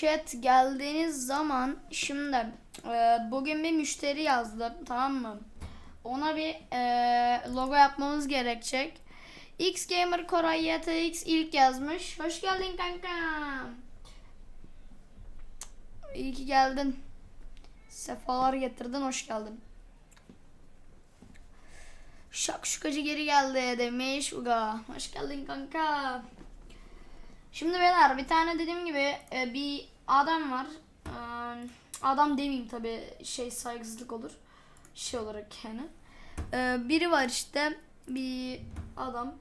chat geldiğiniz zaman şimdi e, bugün bir müşteri yazdı tamam mı? Ona bir e, logo yapmamız gerekecek. X Gamer Koray YTX ilk yazmış. Hoş geldin kanka. İyi ki geldin. Sefalar getirdin hoş geldin. Şakşukacı geri geldi demiş Uga. Hoş geldin kanka. Şimdi beyler bir tane dediğim gibi e, bir adam var. Ee, Adam demeyeyim tabi şey saygısızlık olur. Şey olarak yani. Ee, Biri var işte bir adam.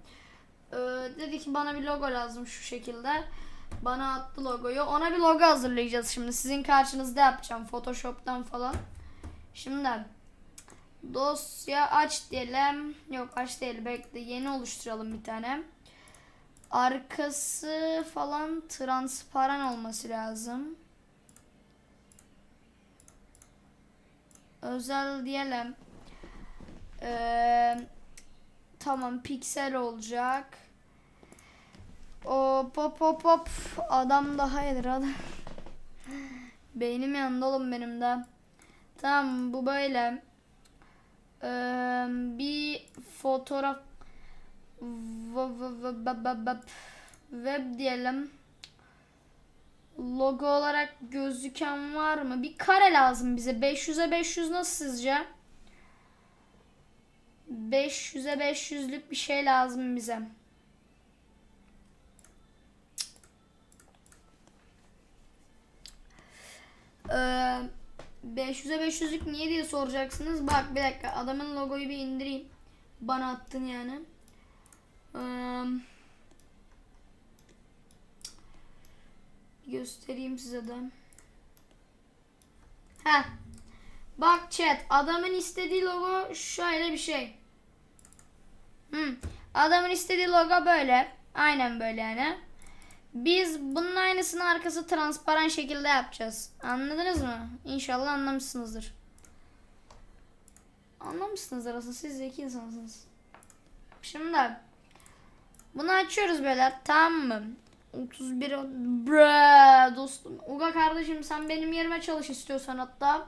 Ee, Dedi ki bana bir logo lazım şu şekilde. Bana attı logoyu. Ona bir logo hazırlayacağız şimdi. Sizin karşınızda yapacağım. Photoshop'tan falan. Şimdi dosya aç diyelim. Yok aç değil bekle. Yeni oluşturalım bir tane. Arkası falan transparan olması lazım. Özel diyelim. Ee, tamam piksel olacak. O pop pop pop adam daha iyidir adam. Beynim yandı oğlum benim de. Tamam bu böyle. Ee, bir fotoğraf web diyelim. Logo olarak gözüken var mı? Bir kare lazım bize. 500'e 500 nasıl sizce? 500'e 500'lük bir şey lazım bize. Ee, 500'e 500'lük niye diye soracaksınız. Bak bir dakika adamın logoyu bir indireyim. Bana attın yani. Ee, göstereyim size de. Heh. Bak chat adamın istediği logo şöyle bir şey. Hmm. Adamın istediği logo böyle. Aynen böyle yani. Biz bunun aynısını arkası transparan şekilde yapacağız. Anladınız mı? İnşallah anlamışsınızdır. Anlamışsınızdır aslında siz zeki insansınız. Şimdi bunu açıyoruz beyler tamam mı? 31 Bre dostum. Uga kardeşim sen benim yerime çalış istiyorsan hatta.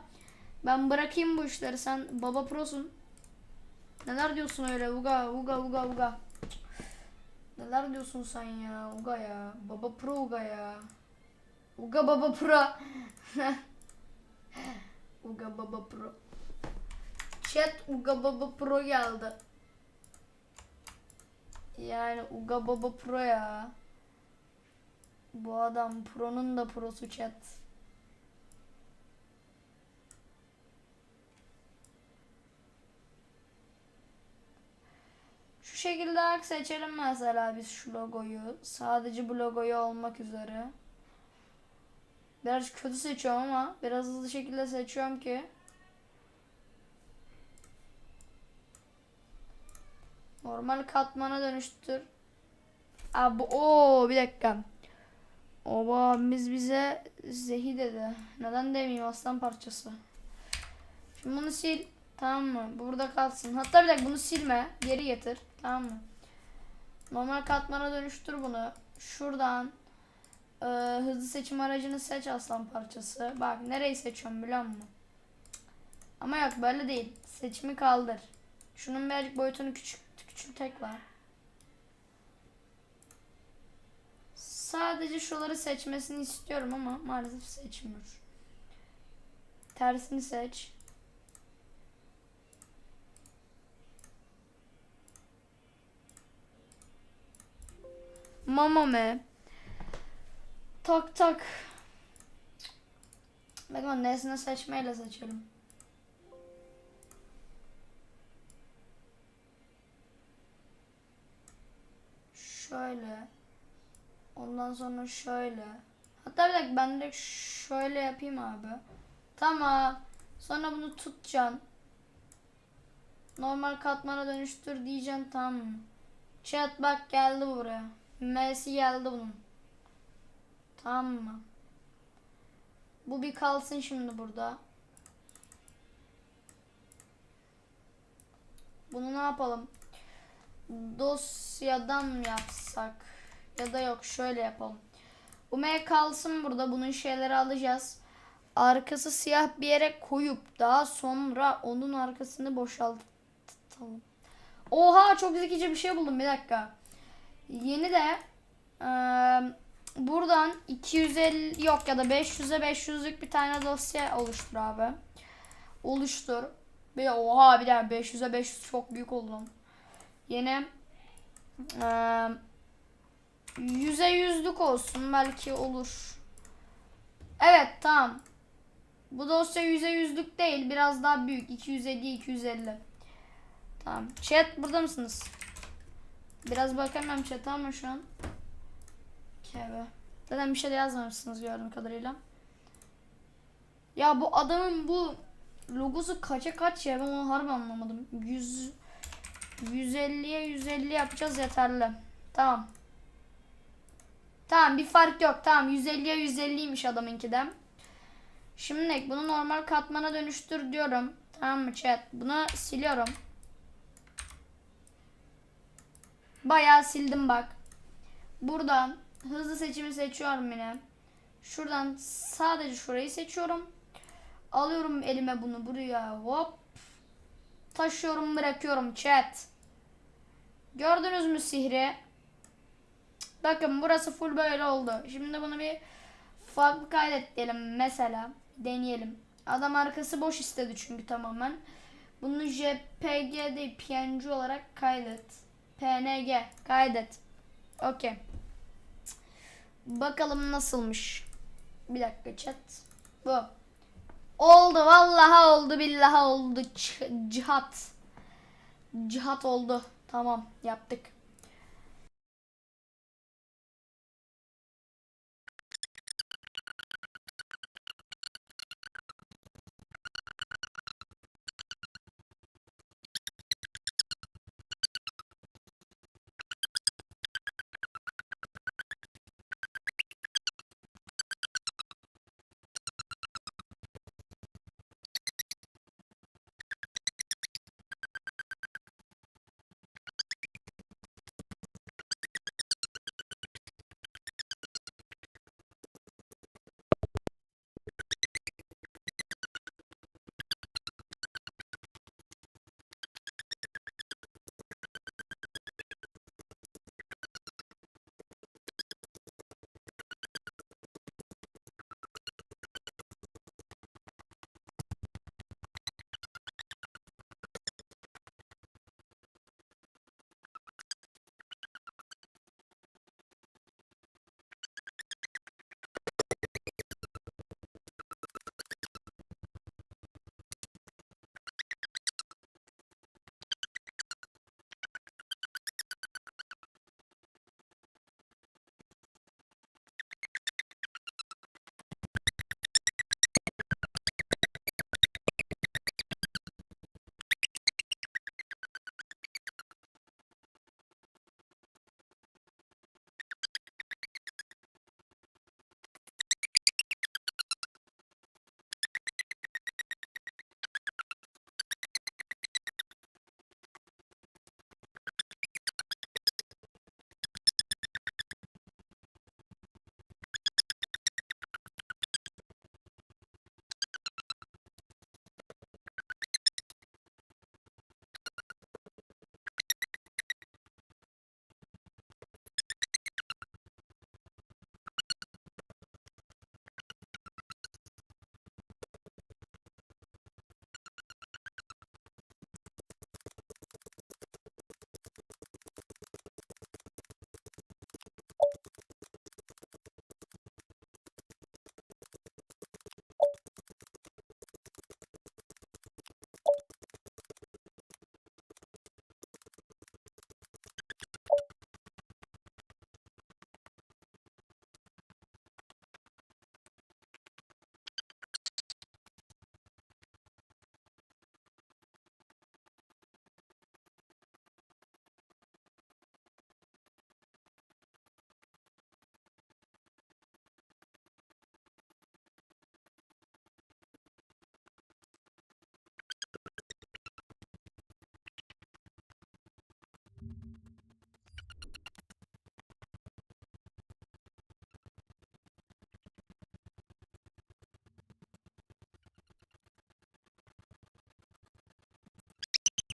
Ben bırakayım bu işleri sen baba prosun. Neler diyorsun öyle Uga Uga Uga Uga. Neler diyorsun sen ya Uga ya. Baba pro Uga ya. Uga baba pro. Uga baba pro. Chat Uga baba pro geldi. Yani Uga baba pro ya. Bu adam pro'nun da prosu chat. Şu şekilde ak seçelim mesela biz şu logoyu. Sadece bu logoyu olmak üzere. Biraz kötü seçiyorum ama biraz hızlı şekilde seçiyorum ki. Normal katmana dönüştür. Abi o bir dakika. Oba abimiz bize zehi dedi. Neden demeyeyim aslan parçası. Şimdi bunu sil. Tamam mı? Burada kalsın. Hatta bir dakika bunu silme. Geri getir. Tamam mı? Normal katmana dönüştür bunu. Şuradan e, hızlı seçim aracını seç aslan parçası. Bak nereyi seçiyorum biliyor musun? Ama yok böyle değil. Seçimi kaldır. Şunun birazcık boyutunu küçük küçük tek var. Sadece şuları seçmesini istiyorum ama maalesef seçmiyor. Tersini seç. Mamame. Tak tak. Bakın nesne seçmeyle seçelim. Şöyle. Ondan sonra şöyle. Hatta bir dakika ben direkt şöyle yapayım abi. Tamam. Sonra bunu tutacaksın. Normal katmana dönüştür diyeceksin tamam? Chat bak geldi buraya. M'si geldi bunun. Tamam mı? Bu bir kalsın şimdi burada. Bunu ne yapalım? Dosyadan mı yapsak? Ya da yok şöyle yapalım. Bu M kalsın burada. Bunun şeyleri alacağız. Arkası siyah bir yere koyup daha sonra onun arkasını boşaltalım. Oha çok zekice bir şey buldum bir dakika. Yeni de eee, buradan 250 yok ya da 500'e 500'lük bir tane dosya oluştur abi. Oluştur. Bir de oha bir de 500'e 500 çok büyük oldu eee 100'e 100'lük olsun belki olur. Evet tamam. Bu dosya 100'e 100'lük değil biraz daha büyük 250 250. Tamam. Chat burada mısınız? Biraz bakamıyorum chat'e ama şu an. Kebe. Zaten bir şey de yazmamışsınız gördüğüm kadarıyla. Ya bu adamın bu logosu kaça kaç ya ben onu harbi anlamadım. 100 150'ye 150 yapacağız yeterli. Tamam. Tamam bir fark yok. Tamam 150'ye 150'ymiş adamınki de. Şimdi bunu normal katmana dönüştür diyorum. Tamam mı chat? Bunu siliyorum. Bayağı sildim bak. Buradan hızlı seçimi seçiyorum yine. Şuradan sadece şurayı seçiyorum. Alıyorum elime bunu buraya hop. Taşıyorum bırakıyorum chat. Gördünüz mü sihri? Bakın burası full böyle oldu. Şimdi bunu bir farklı kaydet diyelim mesela. Deneyelim. Adam arkası boş istedi çünkü tamamen. Bunu JPG değil PNG olarak kaydet. PNG kaydet. Okey. Bakalım nasılmış. Bir dakika chat. Bu. Oldu vallahi oldu billahi oldu. Cihat. Cihat oldu. Tamam yaptık.